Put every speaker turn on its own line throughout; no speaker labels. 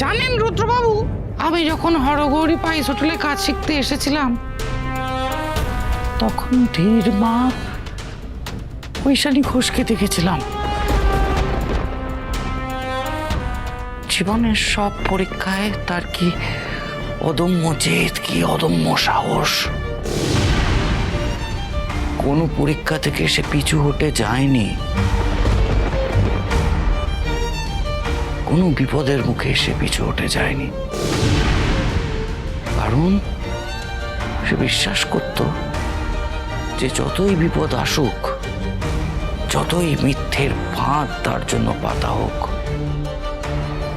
জানেন রুদ্রবাবু? আমি যখন হরগৌরী পাইস হোটেলে কাজ শিখতে এসেছিলাম, তখন ধীর মা ঐশানী ঘোষকে দেখেছিলাম। জীবনের সব পরীক্ষায় তার কি অদম্য জেদ, কি অদম্য সাহস। কোনো পরীক্ষা থেকে সে পিছু হটে যায়নি। কোনো বিপদের মুখে সে পিছু ওঠে যায়নি। কারণ সে বিশ্বাস করত যে যতই বিপদ আসুক, যতই মিথ্যের ফাঁদ তার জন্য পাতা হোক,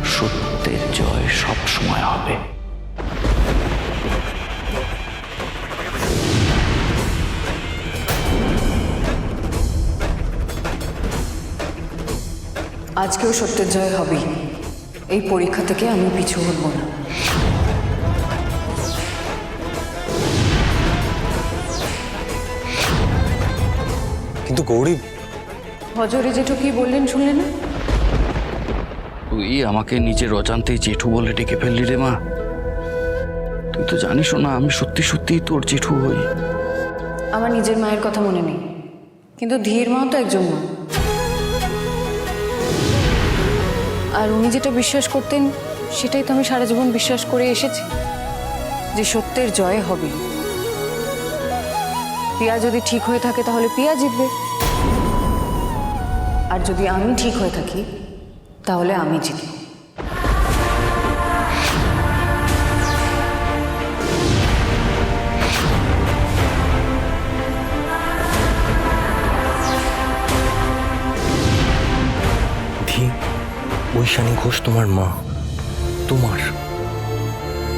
সত্যের জয় সবসময় হবে।
আজকেও সত্যের জয় হবেই এই পরীক্ষা থেকে আমি পিছু হটব না।
কিন্তু গৌরী
হজরে জেঠু কি বললেন শুনলেন না?
তুই আমাকে নিজের অজান্তেই জেঠু বলে ডেকে ফেললি রে মা। তুই তো জানিস না আমি সত্যি সত্যিই তোর জেঠু হই।
আমার নিজের মায়ের কথা মনে নেই। কিন্তু ধীর মাও তো একজন মা। আর উনি যেটা বিশ্বাস করতেন, সেটাই তো আমি সারা জীবন বিশ্বাস করে এসেছি, যে সত্যের জয় হবে। পিয়া যদি ঠিক হয়ে থাকে, তাহলে পিয়া জিতবে। আর যদি আমি ঠিক হয়ে থাকি, তাহলে আমি জিতব।
ধি ঐশানী ঘোষ তোমার মা তোমার।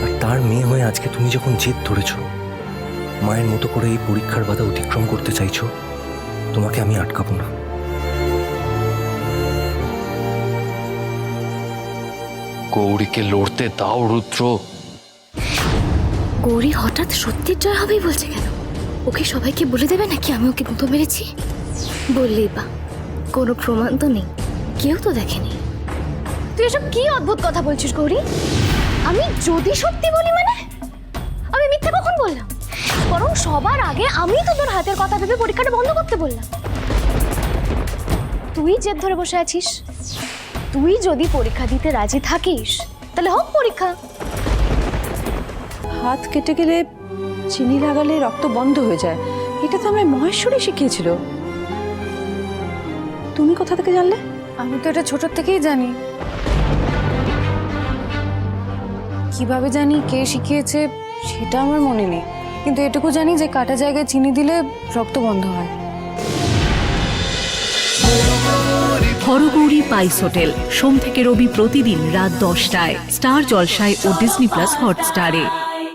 আর তার মেয়ে হয়ে আজকে তুমি যখন জেদ ধরেছ মায়ের মতো করে এই পরীক্ষার বাধা অতিক্রম করতে চাইছো তোমাকে আমি আটকাবো না।
গৌরীকে লড়তে দাও রুদ্র।
গৌরী হঠাৎ সত্যির জয় হবেই বলছে কেন? ওকে সবাইকে বলে দেবে নাকি আমি ওকে মতো মেরেছি? বললেই বা কোনো প্রমাণ তো নেই। কেউ তো দেখেনি।
তুই এসব কি অদ্ভুত কথা বলছিস গৌরী? আমি যদি সত্যি বলি মানে? আমি মিথ্যে কখন বললাম? বরং সবার আগে আমি তো তোর হাতের কথা ভেবে পরীক্ষাটা বন্ধ করতে বললাম। তুই জেদ ধরে বসে আছিস? তুই যদি পরীক্ষা দিতে রাজি থাকিস তাহলে হোক পরীক্ষা।
হাত কেটে গেলে চিনি লাগালে রক্ত বন্ধ হয়ে যায়। এটা তো আমায় মহেশ্বরী শিখিয়েছিল। তুমি কোথা থেকে জানলে?
আমি তো এটা ছোট থেকেই জানি। কীভাবে জানি কে শিখিয়েছে, সেটা আমার মনে নেই। কিন্তু এটুকু জানি যে কাটা জায়গায় চিনি দিলে রক্ত বন্ধ হয়।
হরগৌরী পাইস হোটেল। সোম থেকে রবি প্রতিদিন রাত দশটায়। স্টার জলসায় ও ডিসনি প্লাস হটস্টারে।